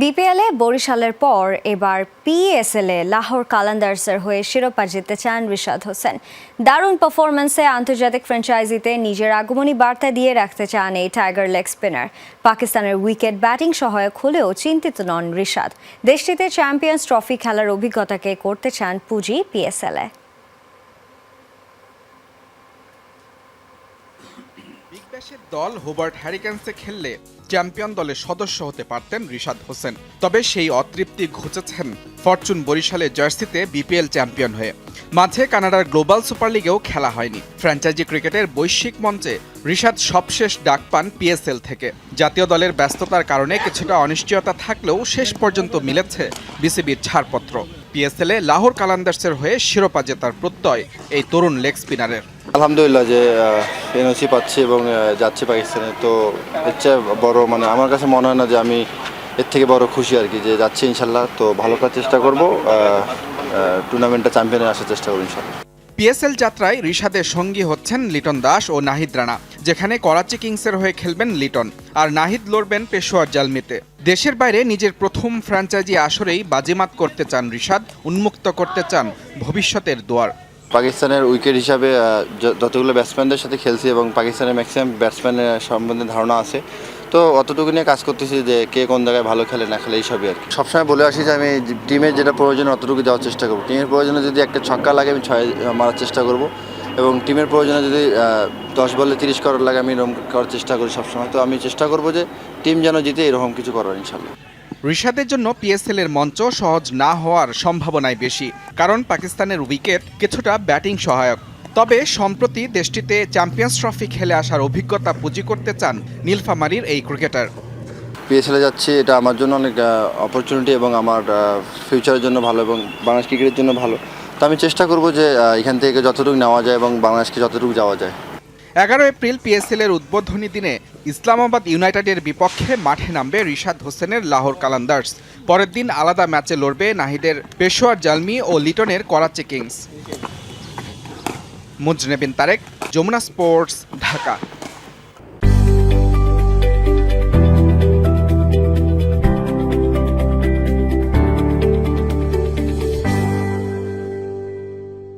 বিপিএলে বরিশালের পর এবার পিএসএলে লাহোর কালান্দার্সের হয়ে শিরোপা জিততে চান রিশাদ হোসেন। দারুণ পারফরম্যান্সে আন্তর্জাতিক ফ্র্যাঞ্চাইজিতে নিজের আগমনী বার্তা দিয়ে রাখতে চান এই টাইগার লেগ স্পিনার। পাকিস্তানের উইকেট ব্যাটিং সহায়ক হলেও চিন্তিত নন রিশাদ। দেশটিতে চ্যাম্পিয়ন্স ট্রফি খেলার অভিজ্ঞতাকে করতে চান পুঁজি পিএসএলে। বিগ ব্যাশের দল হোবার্ট হ্যারিকেন্সে খেললে চ্যাম্পিয়ন দলের সদস্য হতে পারতেন রিশাদ হোসেন। তবে সেই অতৃপ্তি ঘুচেছেন ফরচুন বরিশালের জার্সিতে বিপিএল চ্যাম্পিয়ন হয়ে। মাঝে কানাডার গ্লোবাল সুপার লিগেও খেলা হয়নি। ফ্র্যাঞ্চাইজি ক্রিকেটের বৈশ্বিক মঞ্চে রিশাদ সবশেষ ডাক পান পিএসএল থেকে। জাতীয় দলের ব্যস্ততার কারণে কিছুটা অনিশ্চয়তা থাকলেও শেষ পর্যন্ত মিলেছে বিসিবির ছাড়পত্র। পিএসএলে লাহোর কালান্দার্সের হয়ে শিরোপা জেতার প্রত্যয় এই তরুণ লেগ স্পিনারের। আলহামদুলিল্লাহ যে এনওসি পাচ্ছি এবং যাচ্ছি পাকিস্তানে। তো এর চেয়ে বড় মানে আমার কাছে মনে হয় না যে আমি এর থেকে বড় খুশি আর কি, যে যাচ্ছি ইনশাল্লাহ। তো ভালো করার চেষ্টা করব টুর্নামেন্টটা চ্যাম্পিয়নে আসার চেষ্টা করব ইনশাল্লাহ। পিএসএল যাত্রায় রিশাদের সঙ্গী হচ্ছেন লিটন দাস ও নাহিদ রানা, যেখানে করাচি কিংসের হয়ে খেলবেন লিটন। আর নাহিদ লড়বেন পেশোয়ার জালমিতে। দেশের বাইরে নিজের প্রথম ফ্র্যাঞ্চাইজি আসরেই বাজিমাত করতে চান রিশাদ, উন্মুক্ত করতে চান ভবিষ্যতের দুয়ার। পাকিস্তানের উইকেট হিসাবে যতগুলো ব্যাটসম্যানদের সাথে খেলছি এবং পাকিস্তানের ম্যাক্সিমাম ব্যাটসম্যানের সম্বন্ধে ধারণা আছে, তো অতটুকু নিয়ে কাজ করতেছি যে কে কোন জায়গায় ভালো খেলে, না খেলে, এইসবই আর কি। সবসময় বলে আসি যে আমি টিমের যেটা প্রয়োজন অতটুকু দেওয়ার চেষ্টা করব। টিমের প্রয়োজনে যদি একটা ছক্কা লাগে, আমি ছয় মারার চেষ্টা করব। এবং টিমের প্রয়োজনে যদি দশ বলে তিরিশ করার লাগে, আমি এরকম করার চেষ্টা করি সবসময়। তো আমি চেষ্টা করব যে টিম যেন জিতে এরকম কিছু করার, ইনশাল্লাহ। রিশাদের জন্য পিএসএল এর মঞ্চ সহজ না হওয়ার সম্ভাবনাই বেশি, কারণ পাকিস্তানের উইকেট কিছুটা ব্যাটিং সহায়ক। তবে সম্প্রতি দেশটিতে চ্যাম্পিয়ন্স ট্রফি খেলে আসার অভিজ্ঞতা পুঁজি করতে চান নীলফামারীর এই ক্রিকেটার। পিএসএলে যাচ্ছি, এটা আমার জন্য অনেক অপরচুনিটি এবং আমার ফিউচারের জন্য ভালো এবং বাংলাদেশ ক্রিকেটের জন্য ভালো। তো আমি চেষ্টা করব যে এখান থেকে যতটুকু নেওয়া যায় এবং বাংলাদেশকে যতটুকু যাওয়া যায়। এগারো এপ্রিল পিএসএল এর উদ্বোধনী দিনে ইসলামাবাদ ইউনাইটেডের বিপক্ষে মাঠে নামবে রিশাদ হোসেনের লাহোর কালান্দার্স। পরের দিন আলাদা ম্যাচে লড়বে নাহিদের পেশোয়ার জালমি ও লিটনের করাচি কিংস। মুজনেবিন তারেক, যমুনা স্পোর্টস, ঢাকা।